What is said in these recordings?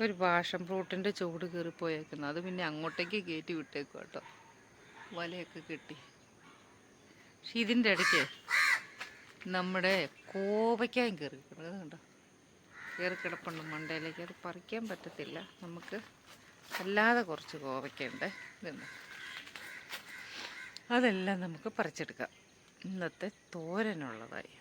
ഒരു പാഷൻ ഫ്രൂട്ടിന്റെ ചൂട് കയറിപ്പോയേക്കുന്നു അത് പിന്നെ അങ്ങോട്ടേക്ക് കയറ്റി വിട്ടേക്കും കേട്ടോ വലയൊക്കെ കിട്ടി. പക്ഷെ ഇതിന്റെ ഇടയ്ക്ക് നമ്മുടെ കോവയ്ക്കായും കയറി കിടക്കുന്നത് കണ്ടോ? കയറി കിടപ്പുണ്ട് മണ്ടയിലേക്ക്. അത് പറിക്കാൻ പറ്റത്തില്ല. നമുക്ക് അല്ലാതെ കുറച്ച് കോവയ്ക്കുണ്ട് ഇതുണ്ട് അതെല്ലാം നമുക്ക് പറിച്ചെടുക്കാം. ഇന്നത്തെ തോരനുള്ളതായി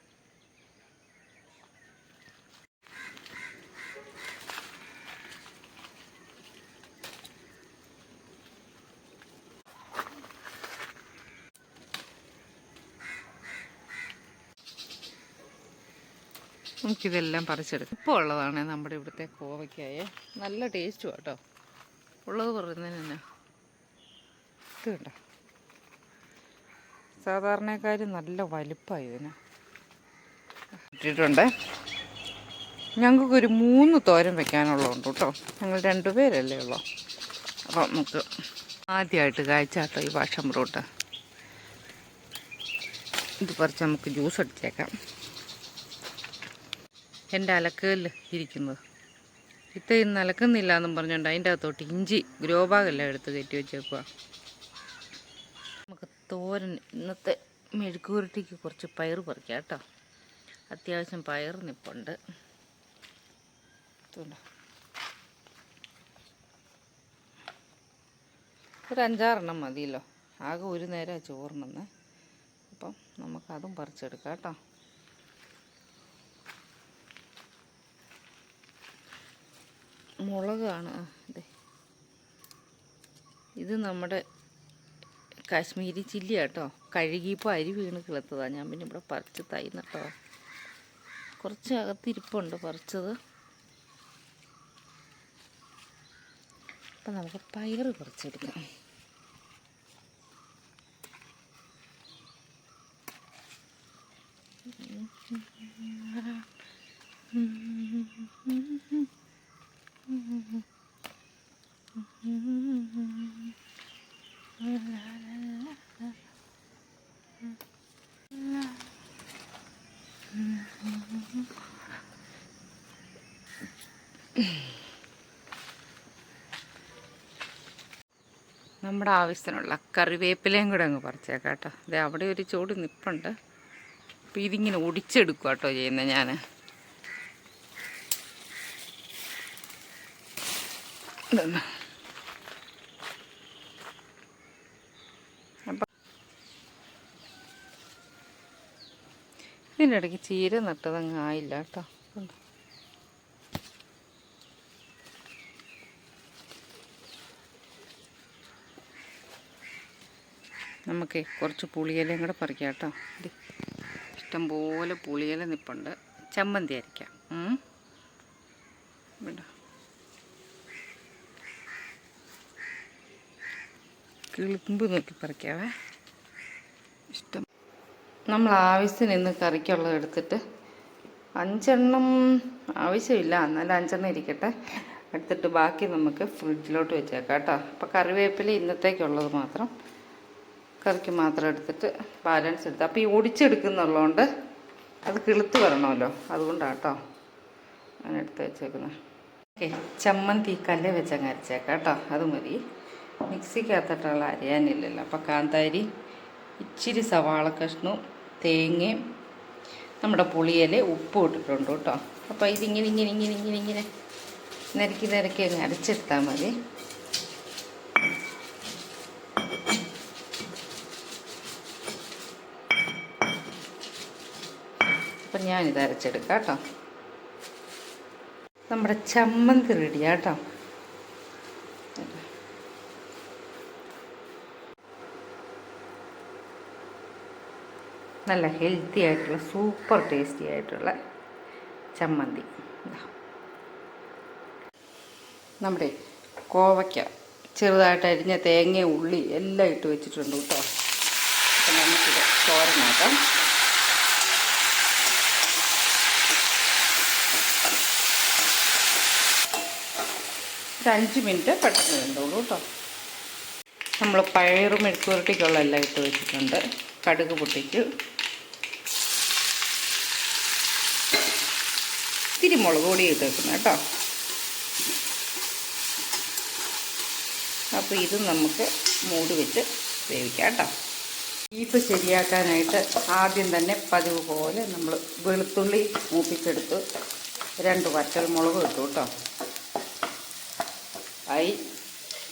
നമുക്കിതെല്ലാം പറിച്ചെടുക്കാം. ഇപ്പോൾ ഉള്ളതാണ് നമ്മുടെ ഇവിടുത്തെ കോവയ്ക്കായ. നല്ല ടേസ്റ്റും കേട്ടോ ഉള്ളത് പറയുന്നതിന് തന്നെ ഇത് കണ്ടോ? സാധാരണക്കാരും നല്ല വലിപ്പമായി ഇതിന്. ഇട്ടിട്ടുണ്ട്. ഞങ്ങൾക്കൊരു മൂന്ന് തോരൻ വെക്കാനുള്ളതുണ്ട് കേട്ടോ. ഞങ്ങൾ രണ്ടുപേരല്ലേ ഉള്ളൂ. അപ്പം നമുക്ക് ആദ്യമായിട്ട് കായ്ച്ചാട്ടോ ഈ വാഷം ഫ്രൂട്ട് ഇത് കുറച്ച് നമുക്ക് ജ്യൂസ് അടിച്ചേക്കാം. എന്റെ അലക്കലിൽ ഇരിക്കുന്നത്. ഇത്ത ഇന്ന് അലക്കുന്നില്ല എന്നും പറഞ്ഞുകൊണ്ട് അതിന്റെ അകത്തോട്ട് ഇഞ്ചി ഗ്രോബാഗെല്ലാം എടുത്ത് കയറ്റി വെച്ചേക്കുക നമുക്ക് തോരൻ ഇന്നത്തെ മെഴുക്കുരുട്ടിക്ക് കുറച്ച് പയർ പറിക്കാം കേട്ടോ. അത്യാവശ്യം പയർ നിപ്പുണ്ട്. ഒരു അഞ്ചാറെണ്ണം മതിയല്ലോ. ആകെ ഒരു നേരം ചോറിനെന്ന്. അപ്പം നമുക്കതും പറിച്ചെടുക്കാം കേട്ടോ. മുളകാണ്. ദേ. ഇത് നമ്മുടെ കാശ്മീരി ചില്ലി കേട്ടോ കഴുകിയപ്പോൾ അരി വീണ് കിളത്തതാണ് ഞാൻ പിന്നെ ഇവിടെ പറിച്ച് തൈ നട്ടോ കുറച്ച് അകത്തിരിപ്പുണ്ട് പറിച്ചത്. അപ്പം നമുക്ക് പയറ് പറിച്ചെടുക്കാം. നമ്മുടെ ആവശ്യത്തിനുള്ള കറിവേപ്പിലയും കൂടെ അങ്ങ് പറിച്ചേക്കാം കേട്ടോ. അതെ അവിടെ ഒരു ചൂട് നിപ്പുണ്ട്. അപ്പം ഇതിങ്ങനെ ഒടിച്ചെടുക്കുക കേട്ടോ ചെയ്യുന്നത് ഞാൻ അപ്പം ഇതിന്റെ ഇടയ്ക്ക് ചീര നട്ടതങ്ങ് ആയില്ല കേട്ടോ. നമുക്ക് കുറച്ച് പുളിയിലയും കൂടെ പറിക്കാം കേട്ടോ. ഇഷ്ടംപോലെ പുളിയില നിപ്പുണ്ട്. ചമ്മന്തി അരിക്കാം. കിളിമ്പ് നോക്കി പറിക്കാവേ. ഇഷ്ടം. നമ്മൾ ആവശ്യത്തിന് ഇന്ന് കറിക്കുള്ളത് എടുത്തിട്ട് അഞ്ചെണ്ണം ആവശ്യമില്ല. എന്നാലും അഞ്ചെണ്ണം ഇരിക്കട്ടെ. എടുത്തിട്ട് ബാക്കി നമുക്ക് ഫ്രിഡ്ജിലോട്ട് വെച്ചേക്കാം കേട്ടോ. അപ്പോൾ കറിവേപ്പില ഇന്നത്തേക്കുള്ളത് മാത്രം. കറിക്ക് മാത്രം എടുത്തിട്ട് ബാലൻസ് എടുത്ത് അപ്പോൾ ഈ ഒടിച്ചെടുക്കുന്നുള്ളതുകൊണ്ട് അത് കിളുത്ത് വരണമല്ലോ അതുകൊണ്ടാണ് കേട്ടോ അങ്ങനെ എടുത്ത് വെച്ചേക്കുന്നത് ഓക്കെ ചമ്മന്തി കല്ല് വെച്ചങ്ങ് അരച്ചേക്കാം കേട്ടോ അത് മതി മിക്സിക്കകത്തിട്ടുള്ള അരിയാനില്ലല്ലോ അപ്പോൾ കാന്താരി ഇച്ചിരി സവാള കഷ്ണവും തേങ്ങയും നമ്മുടെ പുളിയില ഉപ്പും ഇട്ടിട്ടുണ്ട് കേട്ടോ അപ്പോൾ ഇതിങ്ങനെ ഇങ്ങനെ ഇങ്ങനെ ഇങ്ങനെ ഇങ്ങനെ നിരക്കി നിരക്കി അങ്ങ് അരച്ചെടുത്താൽ മതി ഞാനിത് അരച്ചെടുക്കാം കേട്ടോ. നമ്മുടെ ചമ്മന്തി റെഡിയാ കേട്ടോ. നല്ല ഹെൽത്തി ആയിട്ടുള്ള സൂപ്പർ ടേസ്റ്റി ആയിട്ടുള്ള ചമ്മന്തി. നമ്മുടെ കോവയ്ക്ക ചെറുതായിട്ട് അരിഞ്ഞ തേങ്ങ ഉള്ളി എല്ലാം ഇട്ട് വെച്ചിട്ടുണ്ട് കേട്ടോ. അപ്പം നമുക്കിത് തോരനാക്കാം. ഒരു അഞ്ച് മിനിറ്റ് പെട്ടെന്ന് വെന്തോളൂ കേട്ടോ. നമ്മൾ പയറും മെഴുക്കുവരട്ടിക്കുള്ള എല്ലാം ഇട്ട് വെച്ചിട്ടുണ്ട്. കടുക് പൊട്ടിച്ച് ഇത്തിരി മുളക് പൊടി ഇട്ട് വെക്കുന്നത് കേട്ടോ. അപ്പോൾ ഇത് നമുക്ക് മൂടി വെച്ച് വേവിക്കാം കേട്ടോ. ബീഫ് ശരിയാക്കാനായിട്ട് ആദ്യം തന്നെ പതിവ് പോലെ നമ്മൾ വെളുത്തുള്ളി മൂപ്പിച്ചെടുത്ത് രണ്ട് വറ്റൽ മുളക് ഇട്ടു കേട്ടോ. ആയി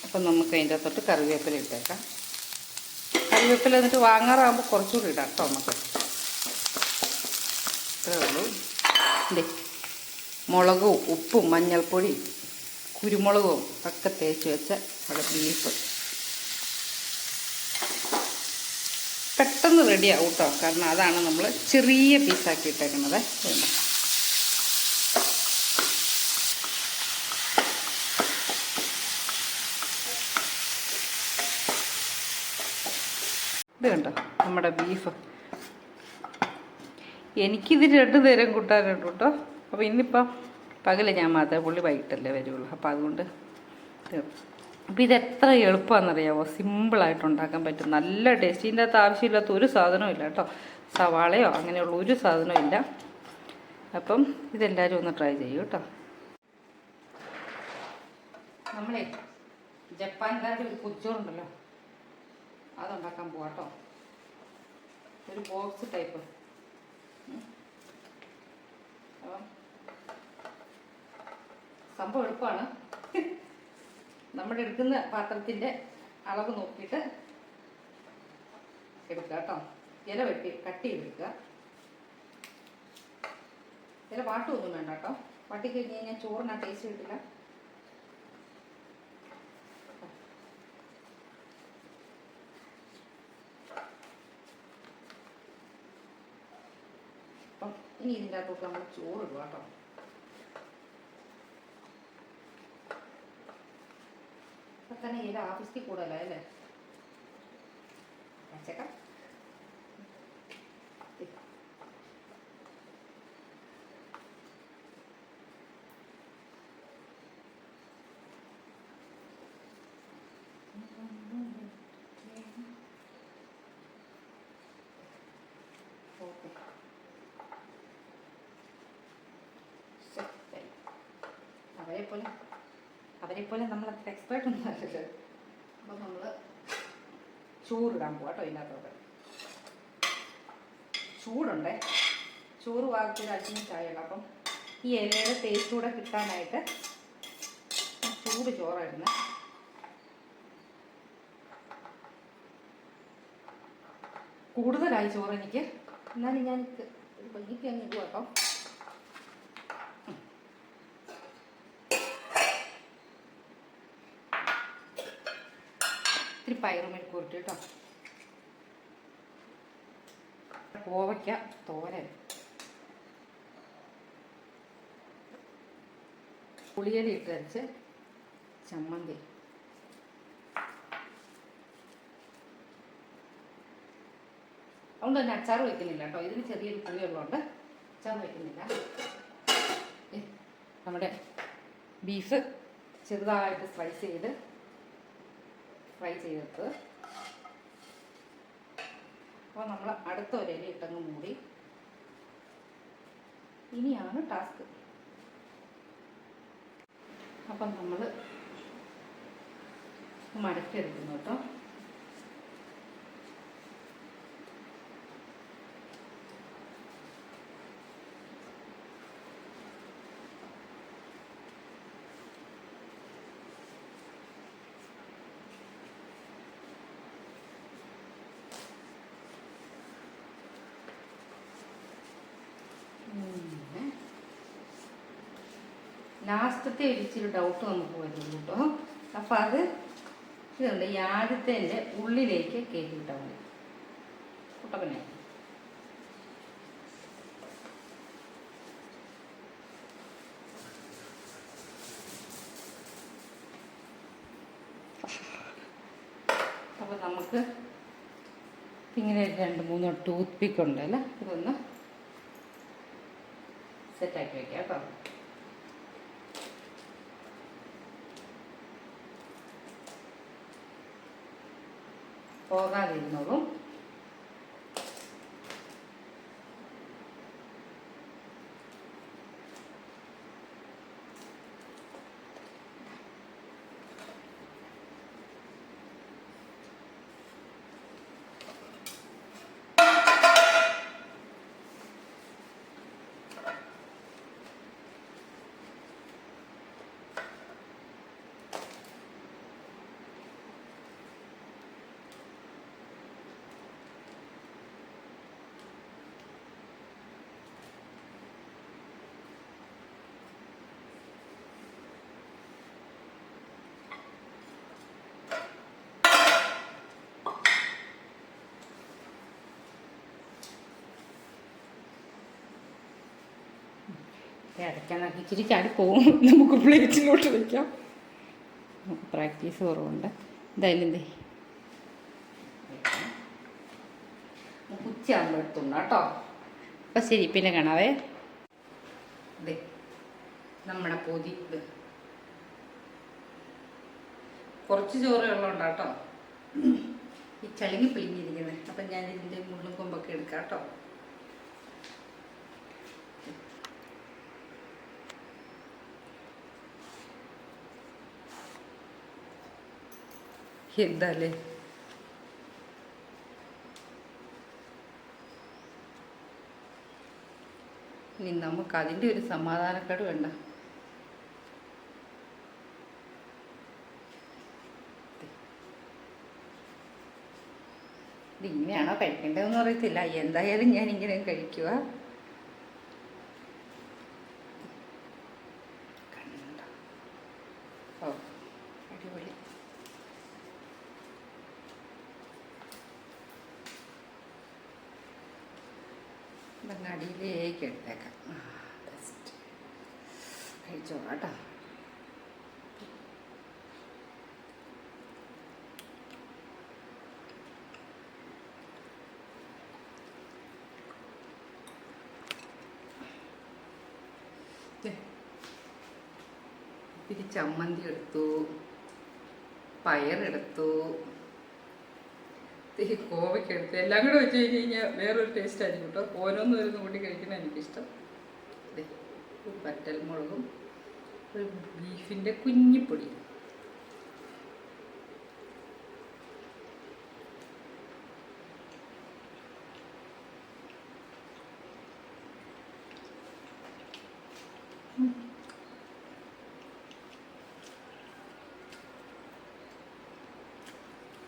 അപ്പം നമുക്ക് അതിന്റെ അകത്തോട്ട് കറിവേപ്പില ഇട്ടേക്കാം. കറിവേപ്പില എന്നിട്ട് വാങ്ങാറാകുമ്പോൾ കുറച്ചുകൂടി ഇടാം കേട്ടോ നമുക്ക്. ഇത്രേ ഉള്ളൂ. ഇല്ലേ മുളകും ഉപ്പും മഞ്ഞൾപ്പൊടി കുരുമുളകും ഒക്കെ തേച്ച് വെച്ച അവിടെ ബീഫ്. പെട്ടെന്ന് റെഡിയാവും കേട്ടോ കാരണം അതാണ് നമ്മൾ ചെറിയ പീസാക്കി ഇട്ടേക്കുന്നത്. വേണ്ട ഇത് കണ്ടോ? നമ്മുടെ ബീഫ് എനിക്കിത് രണ്ട് നേരം കൂട്ടാനുണ്ട് കേട്ടോ. അപ്പോൾ ഇന്നിപ്പം പകൽ ഞാൻ മാത്രമേ പുള്ളി വൈകിട്ടല്ലേ വരുള്ളൂ. അപ്പോൾ അതുകൊണ്ട് അപ്പോൾ ഇത് എത്ര എളുപ്പമാണെന്നറിയാമോ സിമ്പിളായിട്ട് ഉണ്ടാക്കാൻ പറ്റും. നല്ല ടേസ്റ്റ് ഇതിന്റെ അകത്ത് ആവശ്യമില്ലാത്ത ഒരു സാധനവും ഇല്ല കേട്ടോ. സവാളയോ അങ്ങനെയുള്ള ഒരു സാധനവും ഇല്ല. അപ്പം ഇതെല്ലാവരും ഒന്ന് ട്രൈ ചെയ്യൂ കേട്ടോ. നമ്മളെ ജപ്പാൻകാരുടെ ഒരു കുച്ചോറുണ്ടല്ലോ അതുണ്ടാക്കാൻ പോവാം കേട്ടോ ഒരു ബോക്സ് ടൈപ്പ് അപ്പം സംഭവം എളുപ്പമാണ് നമ്മൾ എടുക്കുന്ന പാത്രത്തിന്റെ അളവ് നോക്കിയിട്ട് എടുക്കുക കേട്ടോ ഇല വെട്ടി കട്ട് ചെയ്തെടുക്കുക. ഇല വാട്ടൊന്നും വേണ്ട കേട്ടോ വാട്ടി കഴിഞ്ഞ് കഴിഞ്ഞാൽ ചോറിനാ ടേസ്റ്റ് കിട്ടില്ല അപ്പം ഇനി ഇതിന്റെ അകത്തോട്ട് നമ്മൾ ചോറ് ഇടുക കേട്ടോ. ഇപ്പം തന്നെ ഇല ആഫീസിൽ കൂടുതലായല്ലേ അല്ലേ വെച്ചേക്കാം ഓക്കെ ശരി. അവരെ പോലെ അവരെ പോലെ നമ്മൾ അത്ര എക്സ്പേർട്ട് ഒന്നും അല്ലല്ലോ. അപ്പം നമ്മൾ ചോറിടാൻ പോവാം കേട്ടോ ഇതിനകത്തോട്ട്. ചൂടുണ്ടേ? ചോറ് വാർത്തിൽ അച്ഛനും ചായയുള്ള അപ്പം ഈ ഇലയുടെ ടേസ്റ്റ് കൂടെ കിട്ടാനായിട്ട് ചൂട് ചോറായിരുന്നു. കൂടുതലായി ചോറ് എനിക്ക് എന്നാലും ഞാൻ എനിക്ക് അങ്ങ് ഇടുക കേട്ടോ പയറുമെഴുക്ക് ഉരുട്ടി കേട്ടോ. കോവയ്ക്ക തോരൻ. പുളിയലി ഇട്ടരച്ച് ചമ്മന്തി. അതുകൊണ്ട് തന്നെ അച്ചാർ വയ്ക്കുന്നില്ല കേട്ടോ. ഇതിന് ചെറിയൊരു പുളിയുള്ളതുകൊണ്ട് അച്ചാർ വയ്ക്കുന്നില്ല നമ്മുടെ ബീഫ് ചെറുതായിട്ട് സ്ലൈസ് ചെയ്ത് ഫ്രൈ ചെയ്തെടുത്ത് അപ്പോൾ നമ്മൾ അടുത്ത ഒരയിൽ ഇട്ടങ്ങ് മൂടി. ഇനിയാണ് ടാസ്ക്. അപ്പം നമ്മൾ മടക്കി എടുക്കുന്നു കേട്ടോ പിന്നെ ലാസ്റ്റത്തെ ഒരു ഇച്ചിരി ഡൗട്ട് നമുക്ക് പോയിരുന്നു കേട്ടോ. അപ്പം അത് ഇതുണ്ട് ഈ ആദ്യത്തെ ഉള്ളിലേക്ക് കയറ്റി വിട്ടാൽ മതി കുട്ടപ്പനെ നമുക്ക് ഇങ്ങനെ രണ്ട് മൂന്ന് ടൂത്ത് പിക്ക് ഉണ്ടല്ലോ ഇതൊന്ന് സെറ്റാക്കി വെക്കാം കേട്ടോ. all that അടയ്ക്കാൻ ഇച്ചിരി ചാടി പോകും നമുക്ക് പ്ലേറ്റിലോട്ട് വയ്ക്കാം നമുക്ക് പ്രാക്ടീസ് കുറവുണ്ട്. എന്തായാലും എന്തേ? ഉച്ചയാകുമ്പോൾ എടുത്തുണ്ട് കേട്ടോ. അപ്പം ശരി പിന്നെ കാണാവേ. നമ്മുടെ പൊതി ഇത്. കുറച്ച് ചോറ് വെള്ളമുണ്ട് കേട്ടോ? ഈ ചളിങ്ങി പിഴിഞ്ഞിരിക്കുന്നത് അപ്പം ഞാൻ ഇതിന്റെ മുള്ളും കൊമ്പൊക്കെ എടുക്കാം കേട്ടോ. എന്താല്ലേ ഇനി നമുക്ക് അതിന്റെ ഒരു സമാധാനക്കേട് വേണ്ട. ഇത് ഇങ്ങനെയാണോ കഴിക്കേണ്ടതെന്ന് അറിയത്തില്ല എന്തായാലും ഞാൻ ഇങ്ങനെ കഴിക്കുക കഴിച്ചോളാം കേട്ടോ. ഇത്തിരി ചമ്മന്തി എടുത്തു പയറെടുത്തു ഇത്തിരി കോവയ്ക്ക് എടുത്തു എല്ലാം കൂടെ വെച്ച് കഴിഞ്ഞ് കഴിഞ്ഞാൽ വേറൊരു ടേസ്റ്റ് ആയിരിക്കും കേട്ടോ ഓരോന്നും ഒരു കൂട്ടി കഴിക്കണം എനിക്കിഷ്ടം ദേ, മുളകും ഒരു ബീഫിന്റെ കുഞ്ഞിപ്പൊടി.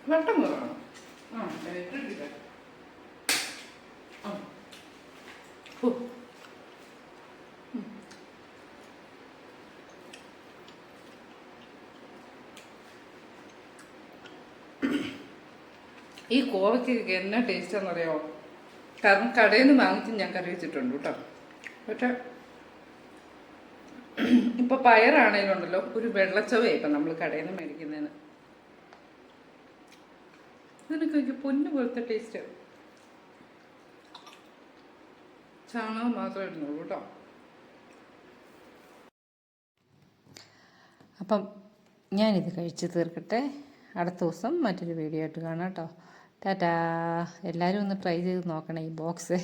വെട്ടം കുറവാണ്? ആ ഇട്ടിട്ടില്ല ആ. ഈ കോവയ്ക്ക് എന്നാ ടേസ്റ്റ് അറിയാമോ കാരണം കടയിൽ നിന്ന് വാങ്ങിച്ച് ഞാൻ കറി വെച്ചിട്ടുണ്ട് കേട്ടോ. പക്ഷെ ഇപ്പൊ പയറാണേലും ഉണ്ടല്ലോ ഒരു വെള്ളച്ചവേ ഇപ്പൊ നമ്മൾ കടയിൽ നിന്ന് മേടിക്കുന്നതിന് ഇതിനൊക്കെ പൊന്നു പോലത്തെ ടേസ്റ്റ്. ചാണകം മാത്രമേ ഇടുന്നുള്ളൂ കേട്ടോ. അപ്പം ഞാനിത് കഴിച്ച് തീർക്കട്ടെ. അടുത്ത ദിവസം മറ്റൊരു വീഡിയോ ആയിട്ട് കാണാം കേട്ടോ. ടാറ്റാ. എല്ലാവരും ഒന്ന് ട്രൈ ചെയ്ത് നോക്കണേ ഈ ബോക്സ്.